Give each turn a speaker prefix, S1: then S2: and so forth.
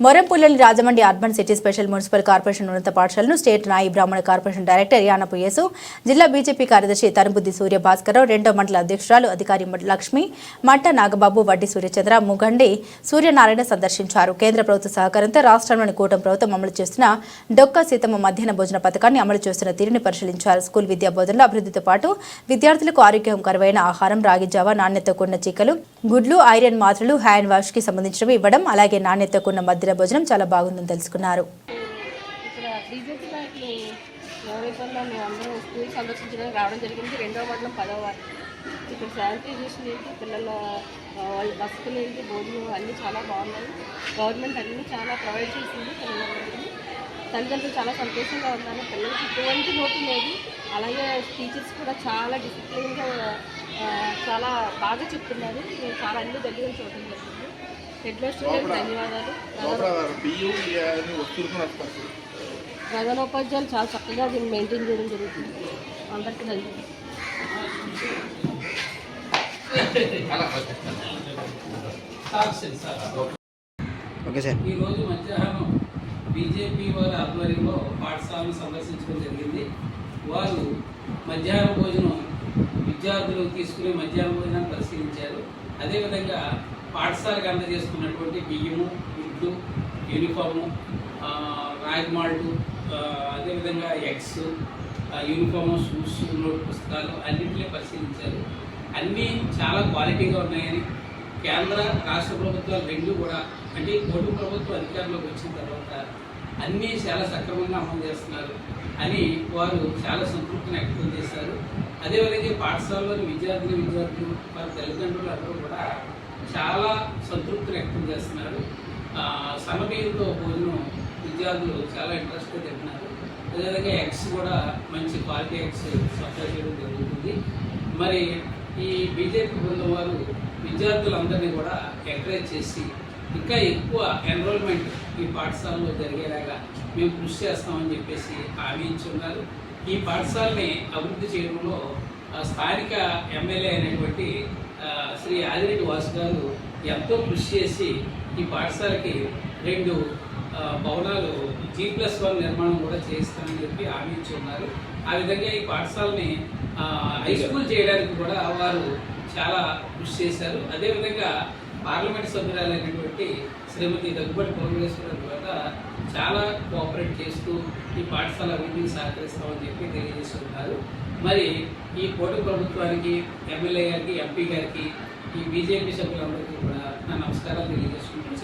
S1: మొరంపుల్లని Rajahmundry urban city special municipal corporation ఉన్నత పాఠశాలను state నాయి బ్రాహ్మణ కార్పొరేషన్ డైరెక్టర్ యానపు యేసు జిల్లా బీజేపీ కార్యదర్శి తరుబుద్ది సూర్య భాస్కరరావు రెండో మండల అధ్యక్షురాలు అధికారి లక్ష్మి మట్ట నాగబాబు వడ్డీ సూర్యచంద్ర ముగండి సూర్యనారాయణ సందర్శించారు. కేంద్ర ప్రభుత్వ సహకారంతో రాష్ట్రంలోని కూటమి ప్రభుత్వం అమలు చేస్తున్న డొక్క సీతమ్మ మధ్యాహ్న భోజన పథకాన్ని అమలు చేస్తున్న తీరుని పరిశీలించారు. స్కూల్ విద్యా బోధనలో అభివృద్ధితో పాటు విద్యార్థులకు ఆరోగ్యకరమైన ఆహారం రాగి జావ నాణ్యత కూడిన చిక్కలు గుడ్లు ఐరన్ మాత్రలు హ్యాండ్ వాష్కి సంబంధించినవి ఇవ్వడం అలాగే నాణ్యత కూడిన మధ్యాహ్న భోజనం చాలా బాగుందని తెలుసుకున్నారు.
S2: ఇక్కడ బీజేపీ నాయకులు నవరేపల్లో మేము అందరం స్కూల్ సందర్శించడానికి రావడం జరిగింది. రెండవ మండలం పదవ వారు ఇక్కడ శానిటైజేషన్ ఏంటి? పిల్లల వాళ్ళ బస్సులు ఏంటి? భోజనం అన్నీ చాలా బాగున్నాయి. గవర్నమెంట్ అన్నీ చాలా ప్రొవైడ్ చేసింది పిల్లలందరికీ. తల్లిదండ్రులు చాలా సంతోషంగా ఉన్నారు. పిల్లలకి ఎటువంటి లోటు లేదు. అలాగే టీచర్స్ కూడా చాలా డిసిప్లిన్గా చాలా బాగా చెప్తున్నారు. మేము చాలా అన్ని దగ్గర చూడటం జరిగింది ప్రధానోపాధ్యాయులు చాలా చక్కగా దీన్ని మెయింటైన్ చేయడం జరుగుతుంది. అందరికీ ధన్యవాదాలు.
S3: Okay sir.
S4: ఈరోజు మధ్యాహ్నం బీజేపీ వారి ఆధ్వర్యంలో పాఠశాలను సందర్శించడం జరిగింది. వారు మధ్యాహ్న భోజనం విద్యార్థులు తీసుకునే మధ్యాహ్న భోజనాన్ని పరిశీలించారు. అదేవిధంగా పాఠశాలకు అందజేసుకున్నటువంటి బియ్యము గుడ్లు యూనిఫాము ఆ, రాగి మాల్టు అదేవిధంగా ఎగ్స్ యూనిఫాము షూస్ నోట్ పుస్తకాలు అన్నింటినీ పరిశీలించారు. అన్నీ చాలా క్వాలిటీగా ఉన్నాయని కేంద్ర రాష్ట్ర ప్రభుత్వాలు రెండు కూడా అంటే కోటి ప్రభుత్వం అధికారంలోకి వచ్చిన తర్వాత అన్నీ చాలా సక్రమంగా అమలు చేస్తున్నారు అని వారు చాలా సంతృప్తిని వ్యక్తం చేశారు. అదేవిధంగా పాఠశాలలోని విద్యార్థులు విద్యార్థులు వారి తల్లిదండ్రులు అందరూ కూడా చాలా సంతృప్తి వ్యక్తం చేస్తున్నారు. ఆ, భోజనం విద్యార్థులు చాలా ఇంట్రెస్ట్గా తింటున్నారు. అదేవిధంగా ఎగ్స్ కూడా మంచి క్వాలిటీ ఎగ్స్ సప్లై చేయడం జరుగుతుంది. మరి ఈ బీజేపీ బృందం వారు విద్యార్థులందరినీ కూడా ఎంకరేజ్ చేసి ఇంకా ఎక్కువ ఎన్రోల్మెంట్ ఈ పాఠశాలలో జరిగేలాగా మేము కృషి చేస్తామని చెప్పేసి హామీ ఇచ్చి ఉన్నారు. ఈ పాఠశాలని అభివృద్ధి చేయడంలో స్థానిక ఎమ్మెల్యే అయినటువంటి శ్రీ ఆదిరెడ్డి వాసు గారు ఎంతో కృషి చేసి ఈ పాఠశాలకి రెండు భవనాలు జీ ప్లస్ వన్ నిర్మాణం కూడా చేయిస్తానని చెప్పి హామీ ఇచ్చి ఉన్నారు. ఆ విధంగా ఈ పాఠశాలని హై స్కూల్ చేయడానికి కూడా వారు చాలా కృషి చేశారు. అదేవిధంగా పార్లమెంట్ సభ్యురాలైనటువంటి శ్రీమతి దగ్గుబడి పరమేశ్వరరావు కూడా చాలా కోఆపరేట్ చేస్తూ ఈ పాఠశాల అభివృద్ధికి సహకరిస్తామని చెప్పి తెలియజేస్తున్నారు. మరి ఈ కోటి ప్రభుత్వానికి ఎమ్మెల్యే గారికి ఎంపీ గారికి ఈ బీజేపీ సభ్యులందరికీ కూడా నా నమస్కారాలు తెలియజేస్తున్నాను